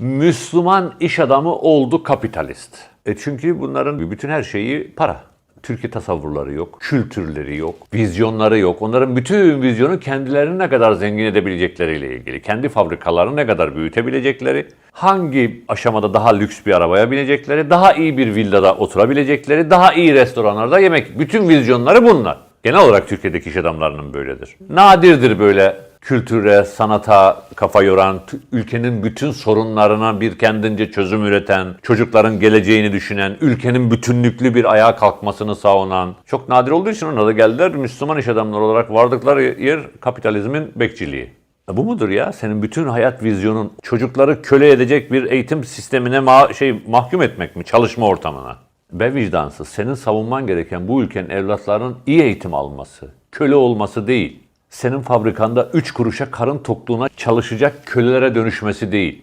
Müslüman iş adamı oldu kapitalist. E çünkü bunların bütün her şeyi para. Türkiye tasavvurları yok, kültürleri yok, vizyonları yok. Onların bütün vizyonu kendilerini ne kadar zengin edebilecekleriyle ilgili. Kendi fabrikalarını ne kadar büyütebilecekleri, hangi aşamada daha lüks bir arabaya binecekleri, daha iyi bir villada oturabilecekleri, daha iyi restoranlarda yemek. Bütün vizyonları bunlar. Genel olarak Türkiye'deki iş adamlarının böyledir. Nadirdir böyle kültüre, sanata kafa yoran, ülkenin bütün sorunlarına bir kendince çözüm üreten, çocukların geleceğini düşünen, ülkenin bütünlüklü bir ayağa kalkmasını savunan, çok nadir olduğu için ona da geldiler Müslüman iş adamları olarak vardıkları yer kapitalizmin bekçiliği. E Bu mudur ya? Senin bütün hayat vizyonun çocukları köle edecek bir eğitim sistemine ma- şey mahkum etmek mi? Çalışma ortamına. Be vicdansız. Senin savunman gereken bu ülkenin evlatlarının iyi eğitim alması, köle olması değil. Senin fabrikanda 3 kuruşa karın tokluğuna çalışacak kölelere dönüşmesi değil.